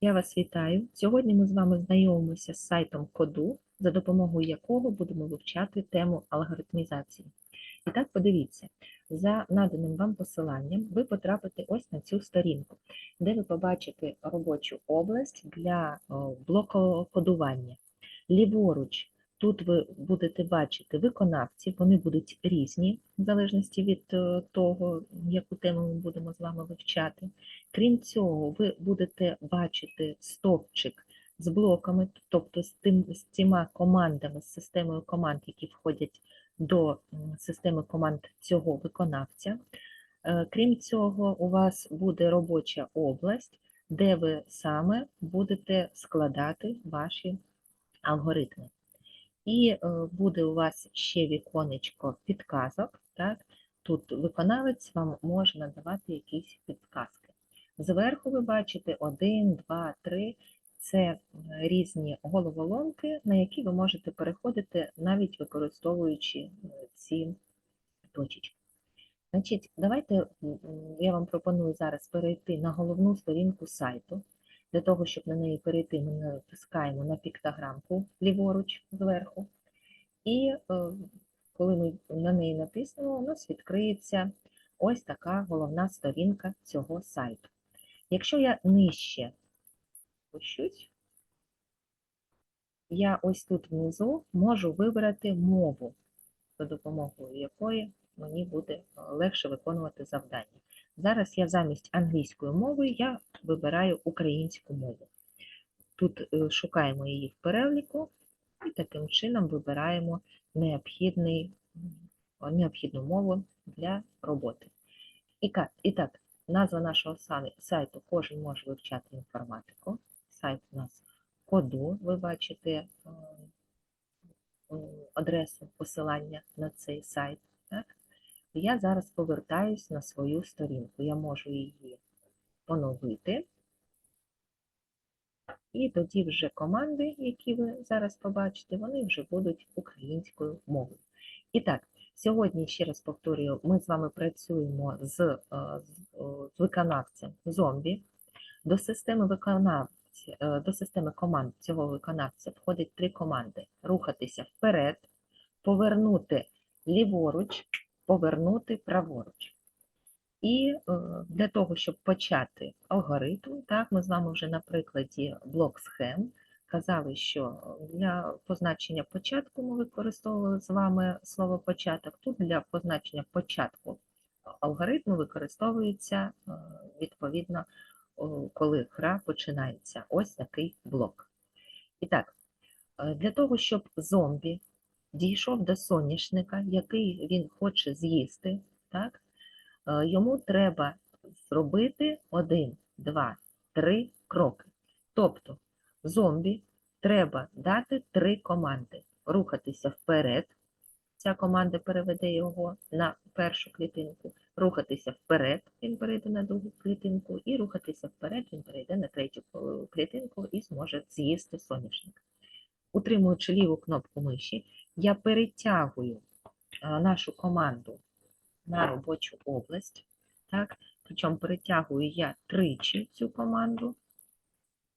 Я вас вітаю. Сьогодні ми з вами знайомимося з сайтом Коду, за допомогою якого будемо вивчати тему алгоритмізації. І так, подивіться, за наданим вам посиланням ви потрапите ось на цю сторінку, де ви побачите робочу область для о, блококодування. Ліворуч, тут ви будете бачити виконавців, вони будуть різні, в залежності від е, того, яку тему ми будемо з вами вивчати. Крім цього, ви будете бачити стовпчик з блоками, тобто з, тим, з цими командами, з системою команд, які входять до системи команд цього виконавця. Е, Крім цього, у вас буде робоча область, де ви саме будете складати ваші алгоритми. І е, буде у вас ще віконечко підказок. Так? Тут виконавець вам може надавати якісь підказки. Зверху ви бачите 1, 2, 3. Це е, різні головоломки, на які ви можете переходити, навіть використовуючи е, ці точечки. Значить, давайте я вам пропоную зараз перейти на головну сторінку сайту. Для того, щоб на неї перейти, ми натискаємо на піктограмку ліворуч зверху. І е, коли ми на неї натиснемо, у нас відкриється ось така головна сторінка цього сайту. Якщо я нижче спущусь, я ось тут внизу можу вибрати мову, за допомогою якої мені буде е, легше виконувати завдання. Зараз я замість англійської мови я вибираю українську мову. Тут е, шукаємо її в переліку і таким чином вибираємо необхідну мову для роботи. І так, назва нашого сайту кожен може вивчати інформатику. Сайт у нас коду, ви бачите е, адресу посилання на цей сайт. Я зараз повертаюсь на свою сторінку. Я можу її поновити. І тоді вже команди, які ви зараз побачите, вони вже будуть українською мовою. І так, сьогодні, ще раз повторюю, ми з вами працюємо з, е, з, виконавцем зомбі. До системи виконавця, е, до системи команд цього виконавця входить три команди: рухатися вперед, повернути ліворуч, повернути праворуч. І е, для того, щоб почати алгоритм, так, ми з вами вже на прикладі блок схем казали, що для позначення початку ми використовували з вами слово початок. Тут для позначення початку алгоритму використовується е, відповідно, коли гра починається. Ось такий блок. І так, е, для того, щоб зомбі дійшов до соняшника, який він хоче з'їсти, так, е, йому треба зробити один, два, три кроки. Тобто зомбі треба дати три команди: рухатися вперед. Ця команда переведе його на першу клітинку, рухатися вперед, він перейде на другу клітинку, і рухатися вперед, він перейде на третю е, клітинку і зможе з'їсти соняшник. Утримуючи ліву кнопку миші, я перетягую е, нашу команду на робочу область. Так? Причому перетягую я тричі цю команду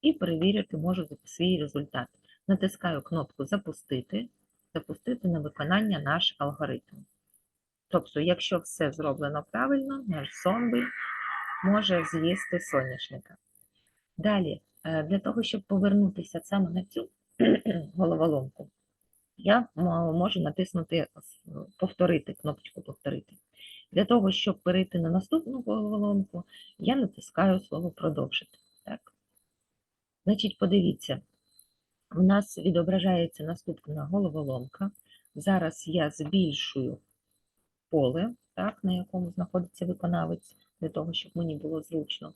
і перевірити можу свій результат. Натискаю кнопку Запустити, запустити на виконання наш алгоритм. Тобто, якщо все зроблено правильно, наш зомбі може з'їсти соняшника. Далі, е, для того, щоб повернутися саме на цю головоломку, я можу натиснути е, повторити, кнопочку повторити. Для того, щоб перейти на наступну головоломку, я натискаю слово продовжити. Так? Значить, подивіться, у нас відображається наступна головоломка. Зараз я збільшую поле, так, на якому знаходиться виконавець, для того, щоб мені було зручно.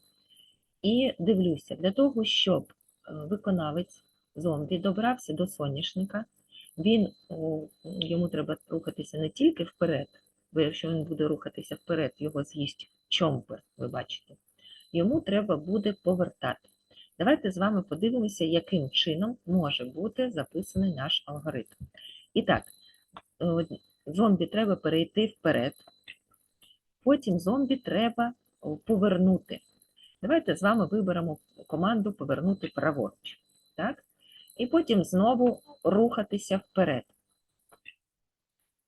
І дивлюся, для того, щоб е, виконавець зомбі добрався до соняшника, він, йому треба рухатися не тільки вперед, бо якщо він буде рухатися вперед, його з'їсть чомпер, ви бачите. Йому треба буде повертати. Давайте з вами подивимося, яким чином може бути записаний наш алгоритм. І так, е, зомбі треба перейти вперед, потім зомбі треба повернути. Давайте з вами виберемо команду повернути праворуч. Так? І потім знову рухатися вперед.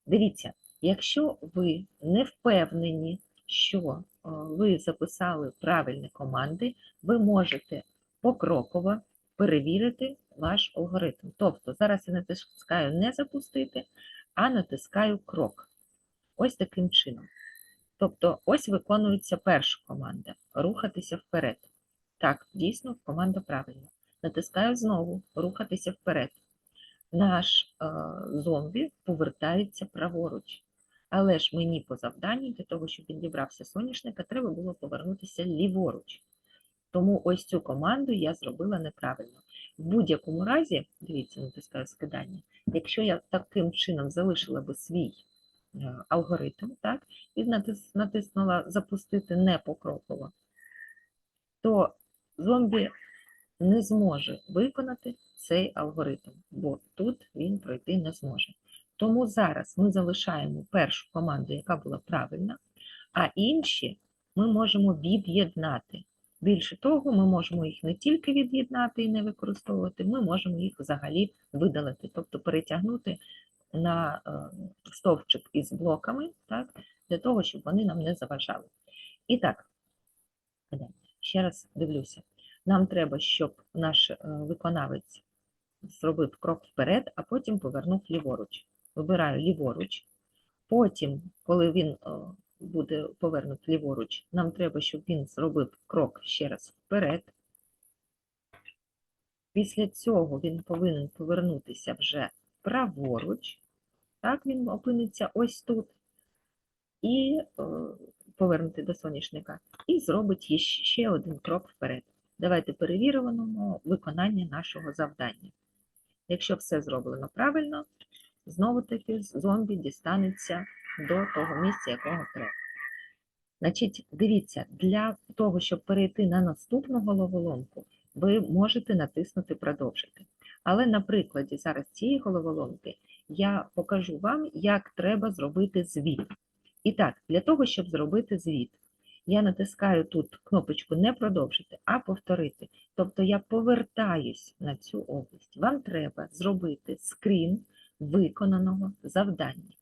Дивіться, якщо ви не впевнені, що е, ви записали правильні команди, ви можете покроково перевірити ваш алгоритм. Тобто зараз я натискаю не запустити, а натискаю крок. Ось таким чином. Тобто, ось виконується перша команда рухатися вперед. Так, дійсно, команда правильна. Натискаю знову рухатися вперед. Наш е, зомбі повертається праворуч. Але ж мені по завданню, для того, щоб він дібрався соняшника, треба було повернутися ліворуч. Тому ось цю команду я зробила неправильно. В будь-якому разі, дивіться, натискаю скидання, якщо я таким чином залишила би свій е, алгоритм, так, і натис- натиснула запустити не покроково, то зомбі не зможе виконати цей алгоритм, бо тут він пройти не зможе. Тому зараз ми залишаємо першу команду, яка була правильна, а інші ми можемо від'єднати. Більше того, ми можемо їх не тільки від'єднати і не використовувати, ми можемо їх взагалі видалити, тобто перетягнути на е, стовпчик із блоками, так, для того, щоб вони нам не заважали. І так, ще раз дивлюся. Нам треба, щоб наш е, виконавець зробив крок вперед, а потім повернув ліворуч. Вибираю ліворуч. Потім, коли він е, буде повернут ліворуч, нам треба, щоб він зробив крок ще раз вперед. Після цього він повинен повернутися вже праворуч. Так, він опиниться ось тут. І е, повернути до соняшника. І зробить ще один крок вперед. Давайте перевіримо виконання нашого завдання. Якщо все зроблено правильно, знову таки зомбі дістанеться до того місця, якого треба. Значить, дивіться, для того, щоб перейти на наступну головоломку, ви можете натиснути Продовжити. Але на прикладі зараз цієї головоломки я покажу вам, як треба зробити звіт. І так, для того, щоб зробити звіт, я натискаю тут кнопочку не продовжити, а повторити. Тобто я повертаюсь на цю область. Вам треба зробити скрін виконаного завдання.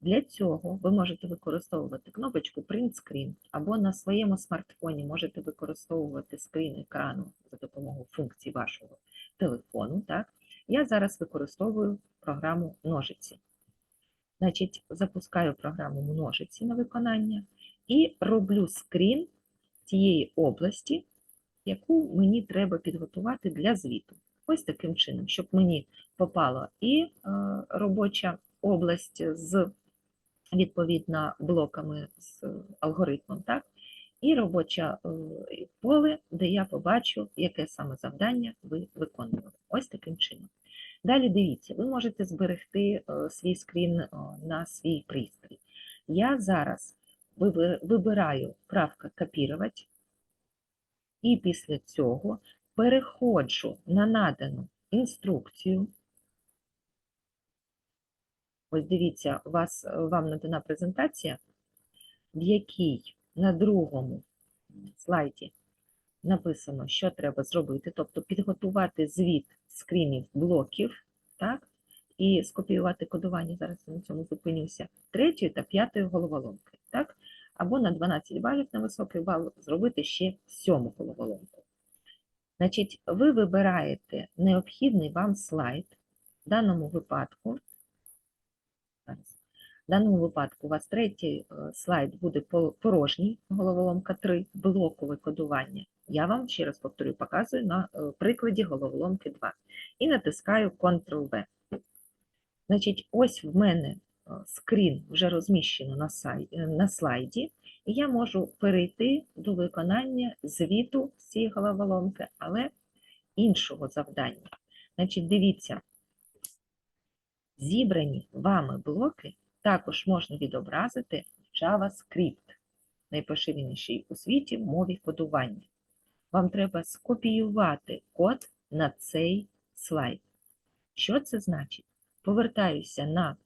Для цього ви можете використовувати кнопочку Print Screen або на своєму смартфоні можете використовувати скрін екрану за допомогою функцій вашого телефону. Так? Я зараз використовую програму ножиці. Значить, запускаю програму множиці на виконання і роблю скрін тієї області, яку мені треба підготувати для звіту. Ось таким чином, щоб мені попала і е, робоча область з відповідно блоками з алгоритмом, так? і робоче е, поле, де я побачу, яке саме завдання ви виконували. Ось таким чином. Далі дивіться, ви можете зберегти е, свій скрін е, на свій пристрій. Я зараз вибираю правка копірувати, і після цього переходжу на надану інструкцію. Ось дивіться, вас, е, вам надана презентація, в якій на другому слайді написано, що треба зробити, тобто підготувати звіт скрінів блоків, так, і скопіювати кодування, зараз я на цьому зупинюся, третьої та п'ятої головоломки, так, або на 12 балів на високий бал зробити ще сьому головоломку. Значить, ви вибираєте необхідний вам слайд, в даному випадку, в даному випадку у вас третій е, слайд буде порожній, головоломка 3, блокове кодування. Я вам, ще раз повторю, показую на е, прикладі головоломки 2. І натискаю Ctrl-V. Значить, ось в мене скрін вже розміщено на, сай- е, на слайді, і я можу перейти до виконання звіту з цієї головоломки, але іншого завдання. Значить, дивіться, зібрані вами блоки також можна відобразити в JavaScript, найпоширенішій у світі мові кодування. Вам треба скопіювати код на цей слайд. Що це значить? Повертаюся на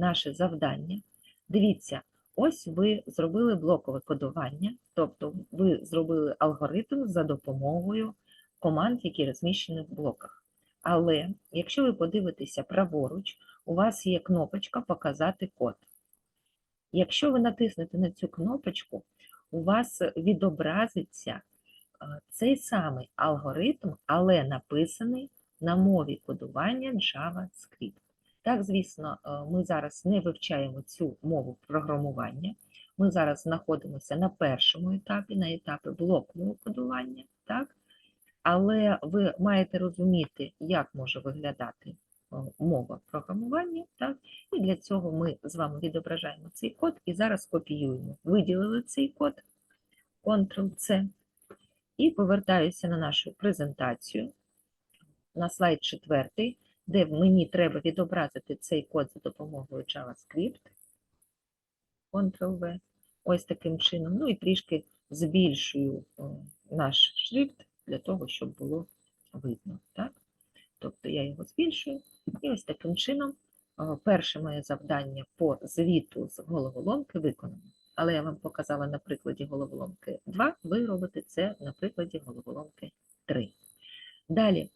наше завдання. Дивіться, Ось ви зробили блокове кодування, тобто ви зробили алгоритм за допомогою команд, які розміщені в блоках. Але якщо ви подивитеся праворуч, у вас є кнопочка Показати код. Якщо ви натиснете на цю кнопочку, у вас відобразиться цей самий алгоритм, але написаний на мові кодування JavaScript. Так, звісно, е, ми зараз не вивчаємо цю мову програмування. Ми зараз знаходимося на першому етапі, на етапі блокового кодування, так? Але ви маєте розуміти, як може виглядати е, мова програмування, так? І для цього ми з вами відображаємо цей код і зараз копіюємо. Виділили цей код, Ctrl-C, і повертаюся на нашу презентацію, на слайд четвертий, де мені треба відобразити цей код за допомогою JavaScript, Ctrl-V, ось таким чином. Ну і трішки збільшую е, наш шрифт для того, щоб було видно. Так? Тобто я його збільшую, і ось таким чином е, перше моє завдання по звіту з головоломки виконано. Але я вам показала на прикладі головоломки 2, ви робите це на прикладі головоломки 3. Далі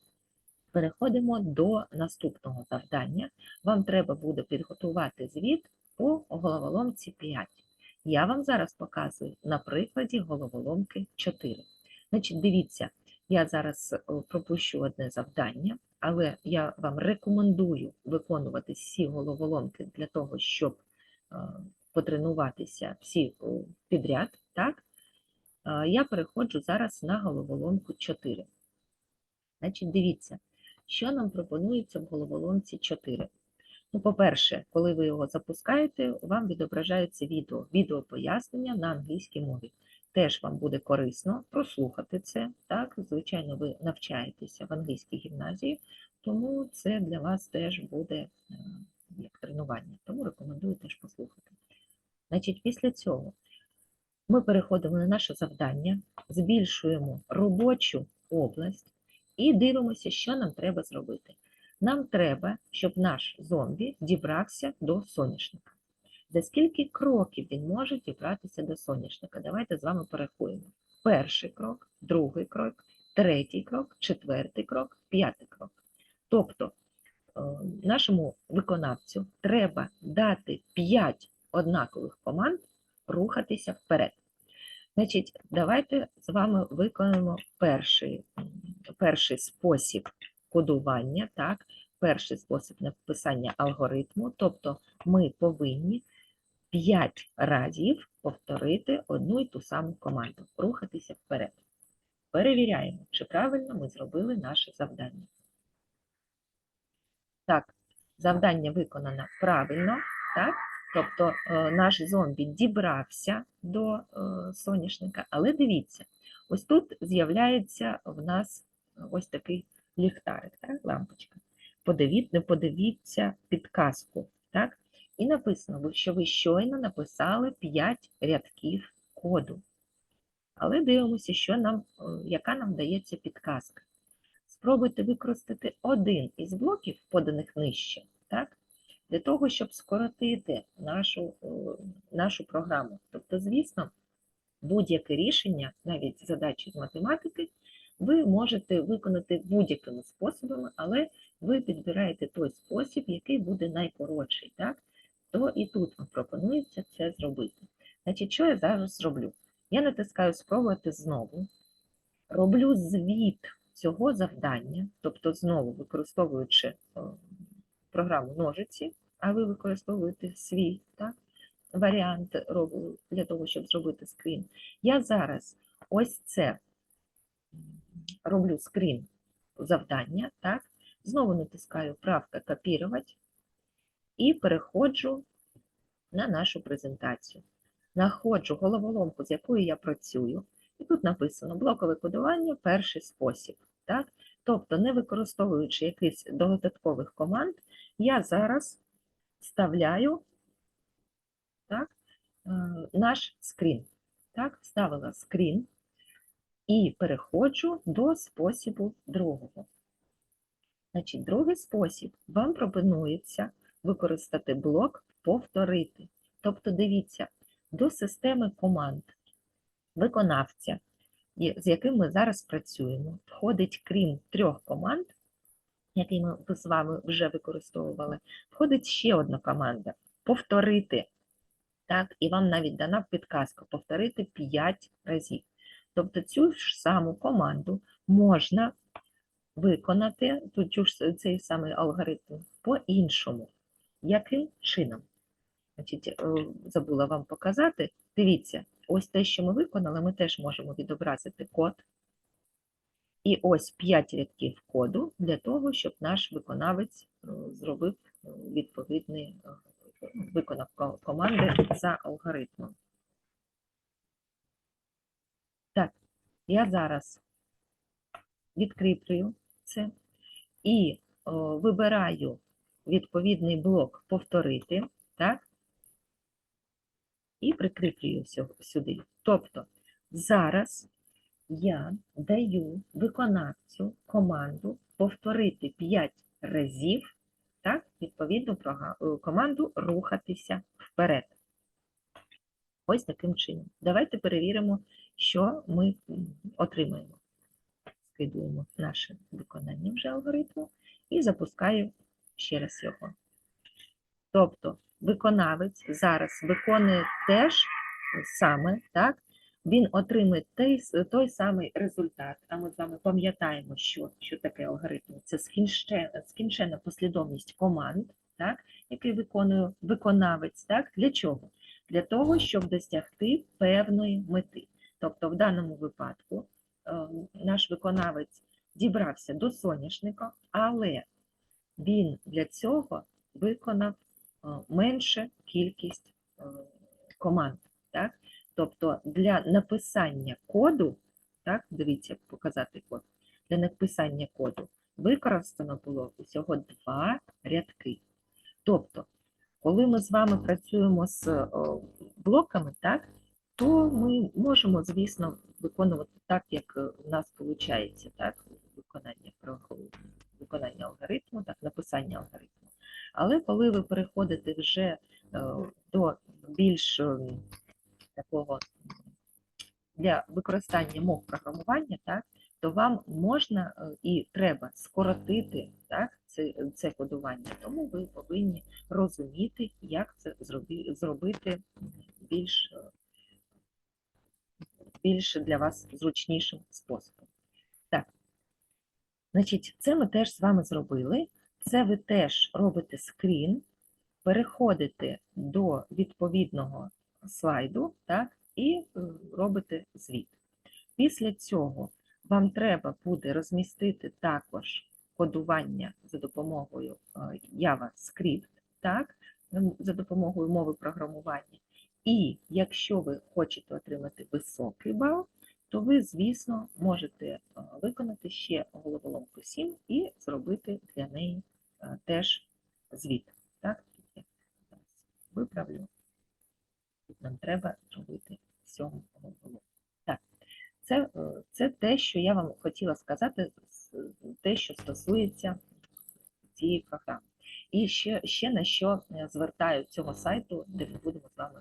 переходимо до наступного завдання. Вам треба буде підготувати звіт по головоломці 5. Я вам зараз показую на прикладі головоломки 4. Значить, дивіться, я зараз е, пропущу одне завдання, але я вам рекомендую виконувати всі головоломки для того, щоб е, потренуватися всі е, підряд. Так? Я переходжу зараз на головоломку 4. Значить, дивіться, що нам пропонується в головоломці 4. Ну, по-перше, коли ви його запускаєте, вам відображається відео, відео пояснення на англійській мові. Теж вам буде корисно прослухати це. Так, звичайно, ви навчаєтеся в англійській гімназії, тому це для вас теж буде е, як тренування. Тому рекомендую теж послухати. Значить, після цього ми переходимо на наше завдання, збільшуємо робочу область і дивимося, що нам треба зробити. Нам треба, щоб наш зомбі дібрався до соняшника. За скільки кроків він може дібратися до соняшника? Давайте з вами порахуємо. Перший крок, другий крок, третій крок, четвертий крок, п'ятий крок. Тобто е, нашому виконавцю треба дати 5 однакових команд рухатися вперед. Значить, давайте з вами виконаємо перший, перший спосіб кодування, так? перший спосіб написання алгоритму, тобто ми повинні 5 разів повторити одну і ту саму команду, рухатися вперед. Перевіряємо, чи правильно ми зробили наше завдання. Так, завдання виконано правильно, так? Тобто е, наш зомбі дібрався до е, соняшника, але дивіться, ось тут з'являється в нас ось такий ліхтарик, так? лампочка. Подивіть, не подивіться підказку, так? І написано, що ви щойно написали 5 рядків коду. Але дивимося, що нам, е, яка нам дається підказка. Спробуйте використати один із блоків, поданих нижче? Для того, щоб скоротити нашу, е, нашу програму. Тобто, звісно, будь-яке рішення, навіть задачі з математики, ви можете виконати будь-якими способами, але ви підбираєте той спосіб, який буде найкоротший. Так? То і тут вам пропонується це зробити. Значить, що я зараз зроблю? Я натискаю спробувати знову, роблю звіт цього завдання, тобто знову використовуючи е, програму ножиці, а ви використовуєте свій так, варіант для того, щоб зробити скрін. Я зараз ось це роблю скрін завдання, так, знову натискаю правка копірувати і переходжу на нашу презентацію. Находжу головоломку, з якою я працюю, і тут написано блокове кодування перший спосіб. Так? Тобто, не використовуючи якихось додаткових команд, я зараз вставляю так, е, наш скрін. Так, вставила скрін і переходжу до способу другого. Значить, другий спосіб вам пропонується використати блок повторити. Тобто, дивіться, до системи команд виконавця, з яким ми зараз працюємо, входить, крім трьох команд, які ми з вами вже використовували, входить ще одна команда повторити. Так, і вам навіть дана підказка повторити 5 разів. Тобто цю ж саму команду можна виконати ту- ту ж цей самий алгоритм по-іншому. Яким чином? Значить, е, забула вам показати. Дивіться, ось те, що ми виконали, ми теж можемо відобразити код. І ось 5 рядків коду для того, щоб наш виконавець е, зробив е, відповідний е, виконав команди за алгоритмом. Так, я зараз відкріплюю це і о, вибираю відповідний блок повторити, так? І прикріплюю сю- сюди. Тобто зараз я даю виконавцю команду повторити 5 разів, так, відповідну е, команду рухатися вперед. Ось таким чином. Давайте перевіримо, що ми отримаємо. Скидуємо наше виконання вже алгоритму і запускаю ще раз його. Тобто виконавець зараз виконує теж саме, так? Він отримує той, той самий результат. А ми з вами пам'ятаємо, що, що таке алгоритм. Це скінчена, скінчена послідовність команд, так? який виконує виконавець. Так? Для чого? Для того, щоб досягти певної мети. Тобто, в даному випадку е, наш виконавець дібрався до соняшника, але він для цього виконав е, менше кількість е, команд. Так? Тобто для написання коду, так, дивіться, показати код, для написання коду використано було усього два рядки. Тобто, коли ми з вами працюємо з е, блоками, так, то ми можемо, звісно, виконувати так, як е, у нас виходить, так, виконання, виконання алгоритму, так, написання алгоритму. Але коли ви переходите вже е, до більш такого для використання мов програмування, так, то вам можна е, і треба скоротити так, це, це кодування, тому ви повинні розуміти, як це зробити більш, е, більш для вас зручнішим способом. Так, значить, це ми теж з вами зробили. Це ви теж робите скрін, переходите до відповідного слайду, так, і е, робите звіт. Після цього вам треба буде розмістити також кодування за допомогою е, JavaScript, так, за допомогою мови програмування. І якщо ви хочете отримати високий бал, то ви, звісно, можете е, виконати ще головоломку 7 і зробити для неї теж звіт. Так, виправлю. Нам треба зробити сьому головоломку. Так, це, е, це те, що я вам хотіла сказати, те, що стосується цієї програми. І ще, ще на що е, звертаю цього сайту, де ми будемо з вами,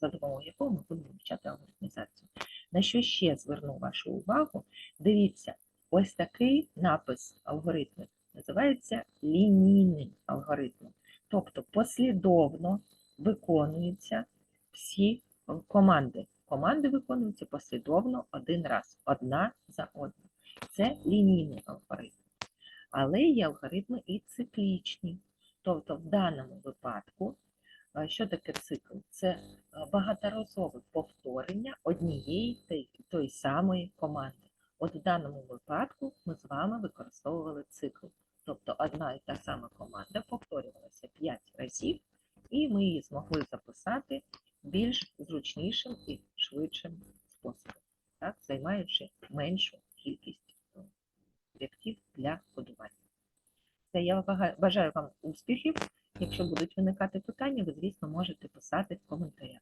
за допомогою якого ми будемо вивчати алгоритмізацію. На що ще зверну вашу увагу? Дивіться, ось такий напис алгоритму називається лінійний алгоритм. Тобто послідовно виконуються всі команди. Команди виконуються послідовно один раз, одна за одну. Це лінійний алгоритм. Але є алгоритми і циклічні. Тобто, в даному випадку, що таке цикл? Це багаторазове повторення однієї тої самої команди. От в даному випадку ми з вами використовували цикл. Тобто одна і та сама команда повторювалася 5 разів, і ми її змогли записати більш зручнішим і швидшим способом, так, займаючи меншу кількість об'єктів рядків для кодування. Це я бажаю вам успіхів. Якщо будуть виникати питання, ви, звісно, можете писати в коментарях.